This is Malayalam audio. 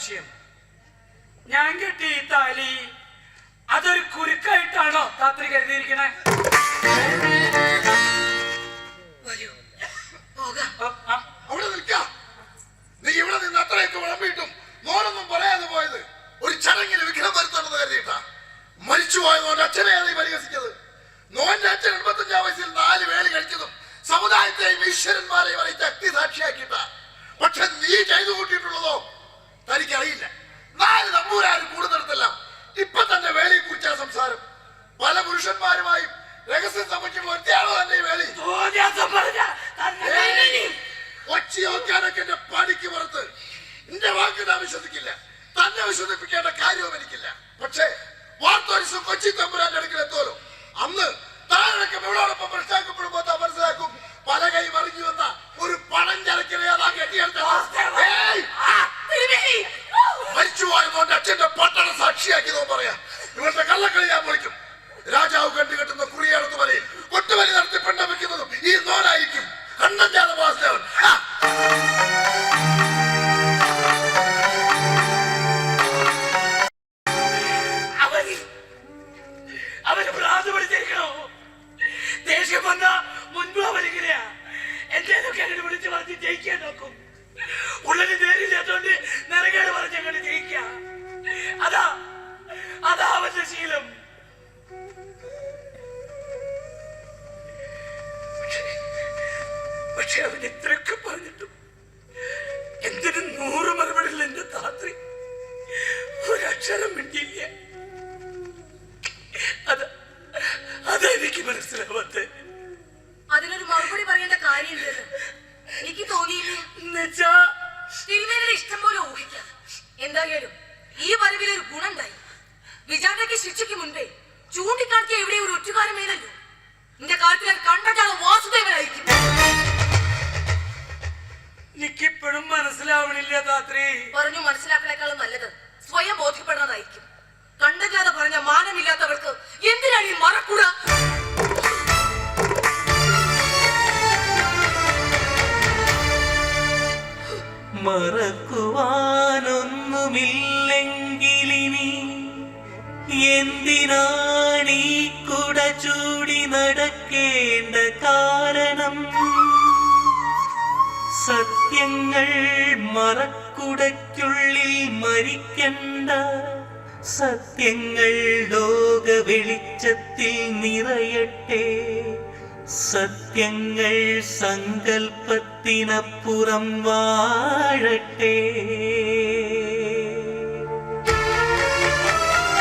സംശയം ഞാൻ കെട്ടി ഈ താലി. അതൊരു കുരുക്കായിട്ടാണോ താത്രി കരുതിയിരിക്കണേ? അവിടെ നിൽക്കാം. നീ ഇവിടെ നിന്ന് അത്രയൊക്കെ വിളമ്പിയിട്ടും മോനൊന്നും പറയാതെ പോയത് ഒരു ചടങ്ങിന് വിഘ്നം വരുത്തണമെന്ന് കരുതിയിട്ടാ. മരിച്ചുപോയതുകൊണ്ട് അച്ഛനെ നീ പരിഹസിച്ചത്. നോന്റെ അച്ഛൻ എൺപത്തഞ്ചാം വയസ്സിൽ നാല് കഴിച്ചതും സമുദായത്തെയും ഈശ്വരന്മാരെയും അറിയിച്ച് ശക്തി സാക്ഷിയാക്കിയിട്ടാ പക്ഷെ നീ ചെയ്തു ഒറ്റയാളോ തന്നെ വേലി. ഒച്ചി നോക്കാനൊക്കെ എന്റെ പണിക്ക് പുറത്ത്. എന്റെ വാക്ക് ഞാൻ വിശ്വസിക്കില്ല. തന്നെ വിശ്വസിപ്പിക്കേണ്ട കാര്യവും എനിക്കില്ല. പക്ഷേ വാർത്തോരിസം കൊച്ചി തമ്പുരാന്റെ അടുക്കൽ എത്തുമല്ലോ. അന്ന് താഴൊക്കെ ഇവളോടൊപ്പം മനസ്സിലാക്കപ്പെടുമ്പോ താൻ മനസ്സിലാക്കും പല കൈ മറിഞ്ഞു വന്ന ഒരു പണം ചരക്കിനെ അതാ കെട്ടിയെടുത്ത. മരിച്ചുപോയതുകൊണ്ട് അച്ഛന്റെ പട്ടണ സാക്ഷിയാക്കിയതോ പറയാ. ഇവരുടെ കള്ളക്കളി ഞാൻ പൊളിക്കും. രാജാവ് കണ്ടുകെട്ടുന്ന എന്തേലൊക്കെ അങ്ങനെ വിളിച്ച് പറഞ്ഞ് ജയിക്കാൻ നോക്കും. ഉള്ളിന് നേരില്ലാത്തോണ്ട് നിറകേട് പറഞ്ഞ് അതാ അതാ അവന്റെ ശീലം. പക്ഷേ- അവൻ ഇത്രയൊക്കെ പറഞ്ഞിട്ടും എന്തിനും നൂറ് മറുപടിയിൽ എന്റെ താത്രി. ഒരക്ഷരം മിണ്ടിയില്ല. അത് അതെനിക്ക് മനസ്സിലാവാത്ത അതിനൊരു മറുപടി പറയേണ്ട കാര്യമില്ലല്ലോ. എനിക്ക് തോന്നിയില്ലേ? എന്നുവെച്ചാ തിരുമേനിയുടെ ഇഷ്ടം പോലെ ഊഹിക്കാം. എന്തായാലും ഈ വരവിൽ ഒരു ഗുണുണ്ടായി വിചാരണയ്ക്ക് ശിക്ഷയ്ക്ക് മുൻപേ ചൂണ്ടിക്കാട്ടിയ എവിടെ ഒരു ഒറ്റുകാരമേലല്ലോ നിന്റെ കാര്യത്തിൽ കണ്ടാണ് വാസുദേവനായിരിക്കും. എനിക്കിപ്പോഴും മനസ്സിലാവണില്ല താത്രി. പറഞ്ഞു മനസ്സിലാക്കണേക്കാളും നല്ലത് സ്വയം ബോധ്യപ്പെടുന്നതായിരിക്കും. കണ്ടല്ലാതെ പറഞ്ഞ മാനമില്ലാത്തവർക്ക് എന്തിനാണ് ഈ മറക്കൂട? മറക്കുവാനൊന്നുമില്ലെങ്കിലിനി എന്തിനാണീ കുട ചൂടി നടക്കേണ്ട കാരണം? സത്യങ്ങൾ മറക്കുടയ്ക്കുള്ളിൽ മരിക്കണ്ട. സത്യങ്ങൾ ലോക വെളിച്ചത്തിൽ നിറയട്ടെ. സത്യങ്ങൾ സങ്കൽപ്പത്തിനപ്പുറം വാഴട്ടെ.